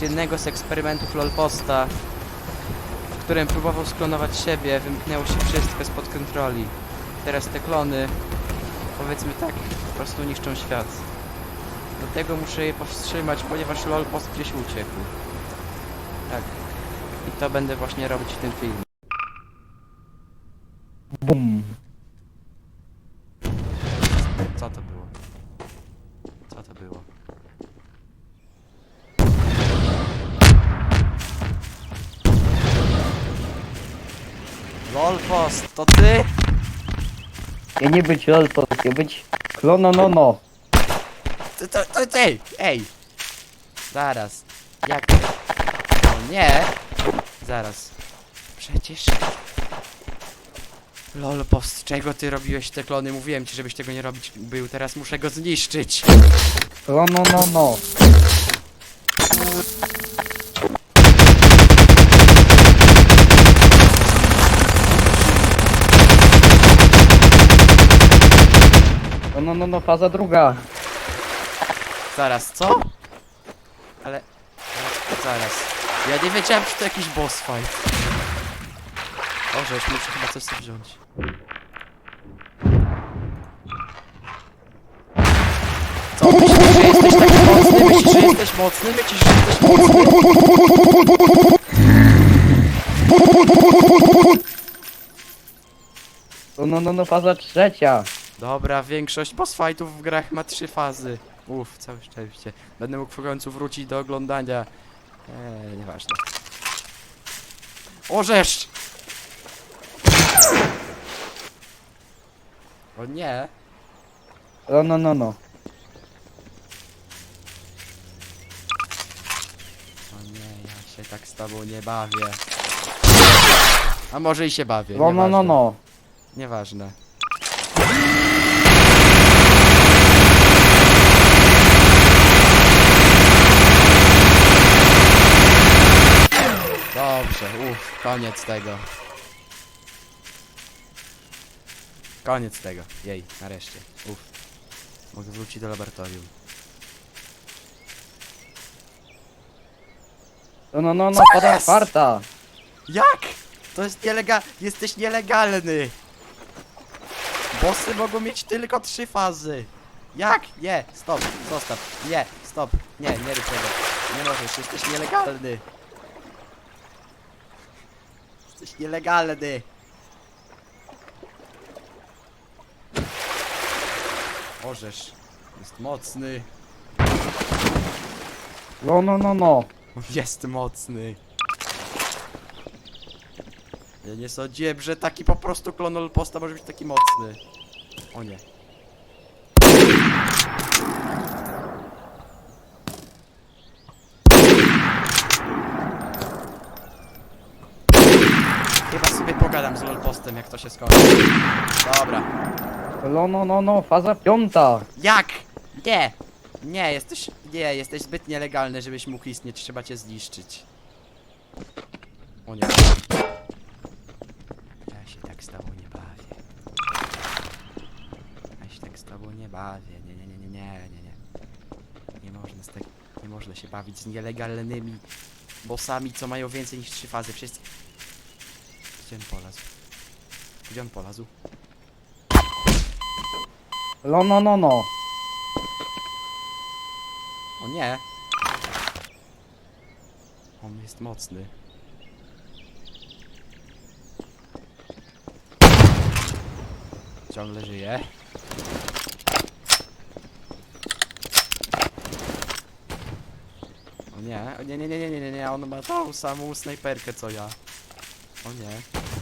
Podczas jednego z eksperymentów LOLposta, w którym próbował sklonować siebie, wymknęło się wszystko spod kontroli. Teraz te klony, powiedzmy tak, po prostu niszczą świat. Do tego muszę je powstrzymać, ponieważ LOLpost gdzieś uciekł. Tak. I to będę właśnie robić w tym filmie. Bum. LOLpost, to ty? Ja nie być Lolpos, ja być Klono no no. To, to, to ty! Ej! Zaraz. Jak to? O nie! Zaraz. Przecież... LOLpost, czego ty robiłeś te klony? Mówiłem ci, żebyś tego nie robić był, teraz muszę go zniszczyć. Klono no no. No no no, faza druga. Zaraz, co? Ale... Zaraz. Ja nie wiedziałem, że to jakiś boss fight. O, żeś muszę chyba coś sobie wziąć. Co, myślisz, że jesteś taki mocny? Myślisz, że jesteś mocny? Myślisz, że jesteś mocny? No no no no, faza trzecia. Dobra, większość boss fightów w grach ma trzy fazy. Uff, całe szczęście. Będę mógł w końcu wrócić do oglądania. Eee, nieważne. Orzesz! O nie! No no no no. O nie, ja się tak z tobą nie bawię. A może i się bawię. No no no no. Nieważne. Dobrze, uff, koniec tego. Koniec tego. Jej, nareszcie. Uff. Mogę wrócić do laboratorium. No no no no, Co jest? czwarta. Jak? To jest nielega... Jesteś nielegalny! Bossy mogą mieć tylko trzy fazy. Jak? Nie, stop, zostaw. Nie, stop. Nie, nie rób tego. Nie możesz, jesteś nielegalny. Jesteś nielegalny. Orzesz. Jest mocny. No no no no. Jest mocny. Ja nie sądziłem, że taki po prostu klonol posta może być taki mocny. O nie. Chyba sobie pogadam lolpostem, jak to się skończy. Dobra. No no no no, faza piąta. Jak? Nie! Nie, jesteś... Nie, jesteś zbyt nielegalny, żebyś mógł istnieć. Trzeba cię zniszczyć. O nie. Ja się tak z tobą nie bawię. Ja się tak z tobą nie bawię. Nie, nie, nie, nie, nie, nie, nie. Nie można z tak... Nie można się bawić z nielegalnymi bossami, co mają więcej niż trzy fazy. Wszyscy... Gdzie on polazł? Gdzie on polazł? No no no no. O nie! On jest mocny. Ciągle żyje. O nie, o nie, nie, nie, nie, nie, nie, on ma tą samą snajperkę co ja. O nie.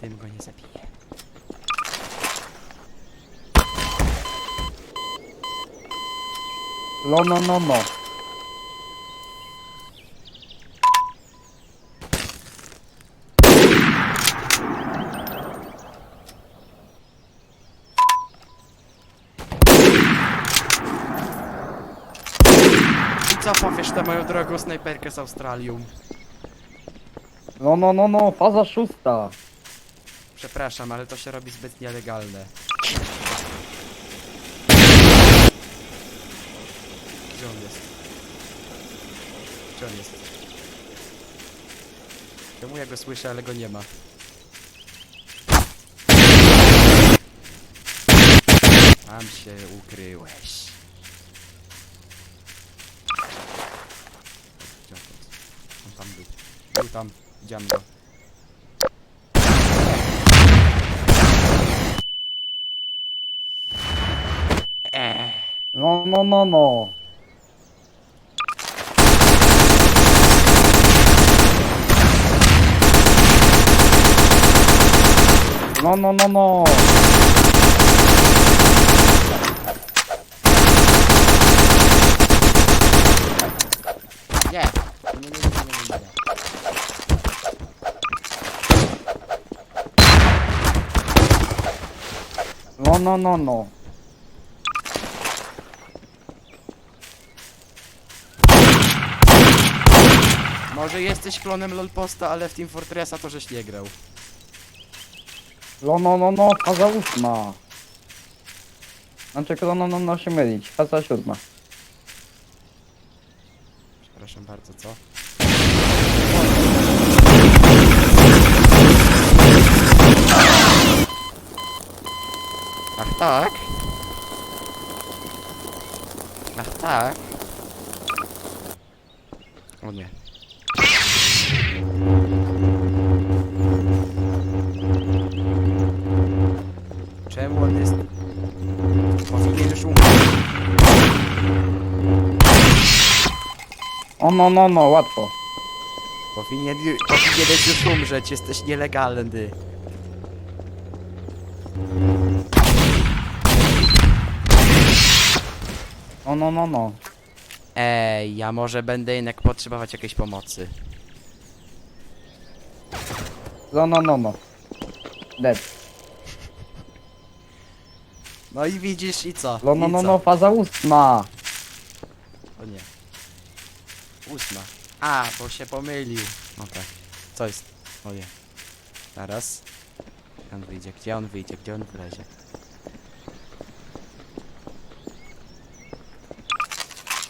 Tym go nie zabiję. No no no no. I co powiesz na moją drogą snajperkę z Australią? No no no no, faza szósta. Przepraszam, ale to się robi zbyt nielegalne. Gdzie on jest? Gdzie on jest? Czemu ja go słyszę, ale go nie ma? Tam się ukryłeś. Gdzie on jest? On tam był. Był tam. Jumbo. No, no, no, no. No, no, no, no. No, no, no, no. Może jesteś klonem LOLposta, ale w Team Fortressa to żeś nie grał. No, no, no, no, faza ósma. Znaczy, no, no, no, no się mylić. Faza siódma. Przepraszam bardzo, co? Ach tak? Ach tak? O nie. Czemu on jest... Powinien już umrzeć. O, no, no, no, łatwo. Powinien, ju- powinieneś już umrzeć, jesteś nielegalny. No, no, no, no. Ej, ja może będę jednak potrzebować jakiejś pomocy. No, no, no, no. Dead. No i widzisz i co? No, no, I no, co? no, faza ósma. O nie. Ósma. A, bo się pomylił. No tak. Co jest? O nie. Zaraz. Gdzie on wyjdzie? Gdzie on wyjdzie? Gdzie on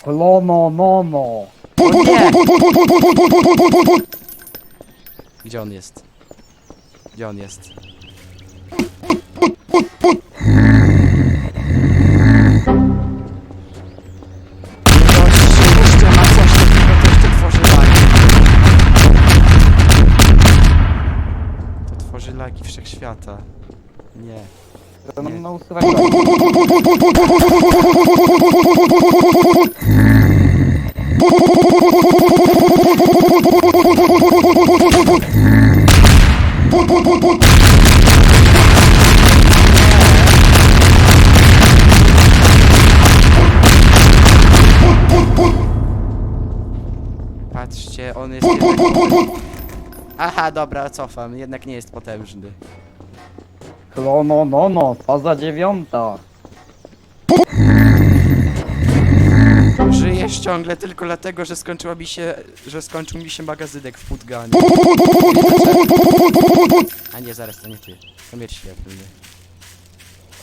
wlezie? No, no, no, no. O nie! Gdzie on jest? Gdzie on jest? Na takiego, to jeszcze tworzy lagi. To tworzy lagi wszechświata. Nie. No, no, Nie. no, usuwaj go. Patrzcie, on jest jednak... Aha, dobra, cofam. Jednak nie jest potężny. No, no, no, no, faza dziewiąta. Żyjesz ciągle tylko dlatego, że skończyła mi się, że skończył mi się magazynek w Putganie. A nie, zaraz, to nie ty. To miecz świetlny.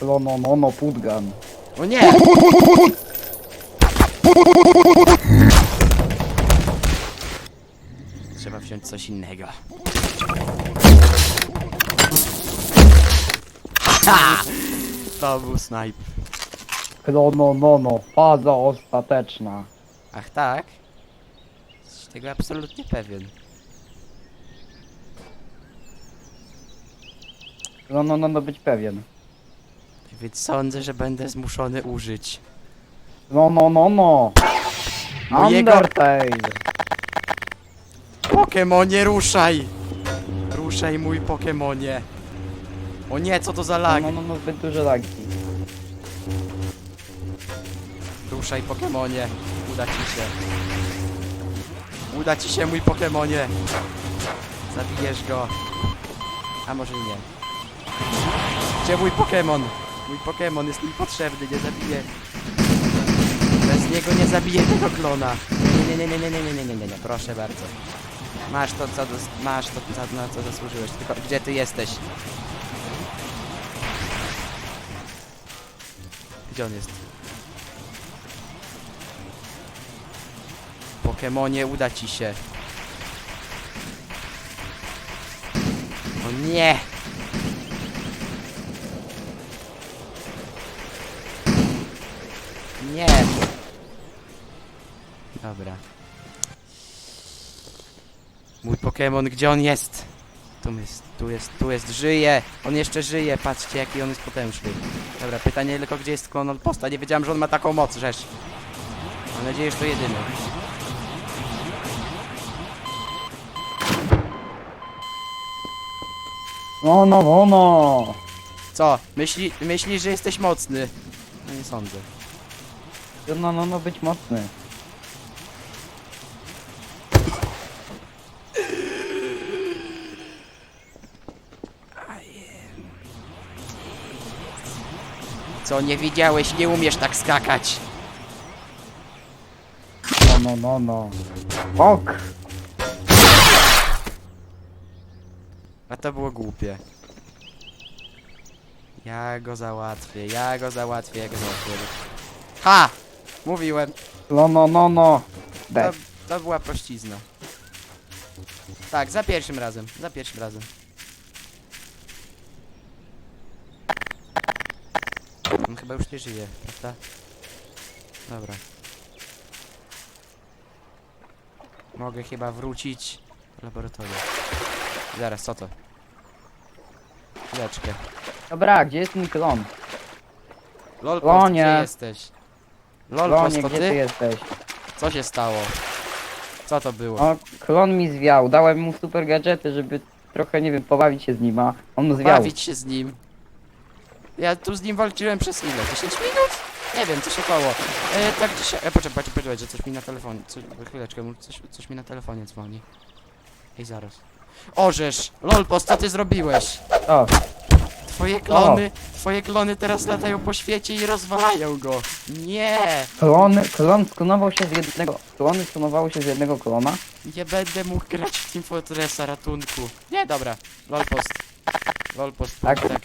No, no, no, no, putgan. O nie! Trzeba wziąć coś innego. Ha! To był snipe. No, no, no, no, faza ostateczna. Ach tak? Jesteś tego absolutnie pewien. No, no, no, no, być pewien. Więc sądzę, że będę zmuszony użyć. No, no, no, no. Mojego- Undertale. Pokemonie, ruszaj! Ruszaj, mój Pokemonie. O nie, co to za No, lag? no, no, no, zbyt duże lagi. Ruszaj, Pokemonie. Uda ci się. Uda ci się, mój Pokemonie. Zabijesz go. A może nie. Gdzie mój Pokemon? Mój Pokemon jest mi potrzebny, nie zabiję. Bez niego nie zabiję tego klona. Nie, nie, nie, nie, nie, nie, nie, nie, nie, nie, proszę bardzo. Masz to, co, masz to, co, na co zasłużyłeś. Tylko gdzie ty jesteś? Gdzie on jest? Pokemonie, uda ci się. O nie! Nie! Dobra. Mój Pokémon, gdzie on jest? Tu jest, tu jest, tu jest, żyje! On jeszcze żyje, patrzcie jaki on jest potężny. Dobra, pytanie tylko gdzie jest klon posta. Nie wiedziałem, że on ma taką moc, rzecz. Mam nadzieję, że to jedyny. No, no, no, no. Co? Myśli, myślisz, że jesteś mocny? No nie sądzę. No, no, no, być mocny. Co, nie widziałeś? Nie umiesz tak skakać. No, no, no, no. Ok. A to było głupie. Ja go załatwię, ja go załatwię, ja go załatwię. Ha! Mówiłem. No, no, no, no. To, to była prościzna. Tak, za pierwszym razem, za pierwszym razem. On chyba już nie żyje, prawda? Dobra. Mogę chyba wrócić laboratorium. Zaraz, co to? Chwileczkę. Dobra, gdzie jest mój klon? Lol, Klonie. gdzie jesteś? Lol, Klonie, to gdzie ty? ty jesteś? Co się stało? Co to było? O, klon mi zwiał. Dałem mu super gadżety, żeby trochę, nie wiem, pobawić się z nim, a on zwiał. Bawić się z nim. Ja tu z nim walczyłem przez ile? 10 minut? Nie wiem, coś około. E, tak dzisiaj... E, poczekaj, poczekaj, poczekaj, że coś mi na telefonie... Coś, chwileczkę, mu coś, coś mi na telefonie dzwoni. Ej, zaraz. Orzesz! Lolpos, co ty zrobiłeś? O, Twoje klony... Twoje klony teraz latają po świecie i rozwalają go. Nie! klon, klon sklonował się z jednego... Klony sklonowały się z jednego klona? Nie będę mógł grać w Team Fortressa ratunku. Nie, dobra. Lolpost. Lolpost, Tak? tak. tak.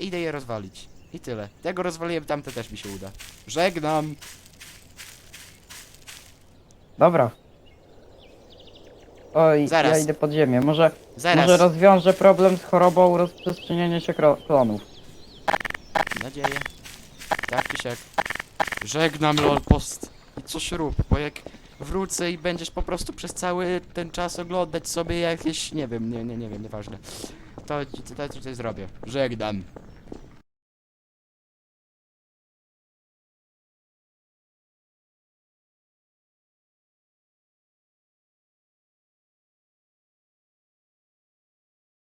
Idę je rozwalić. I tyle. Tego rozwaliłem, tamte też mi się uda. Żegnam. Dobra. Oj, Zaraz. ja idę pod ziemię. Może, Zaraz. może rozwiążę problem z chorobą rozprzestrzeniania się kro- klonów. Nadzieję. Tak siak. Żegnam Lolpost. I coś rób, bo jak wrócę i będziesz po prostu przez cały ten czas oglądać sobie jakieś, nie wiem, nie, nie, nie wiem, nieważne. To, to, to, to zrobię. Żegnam.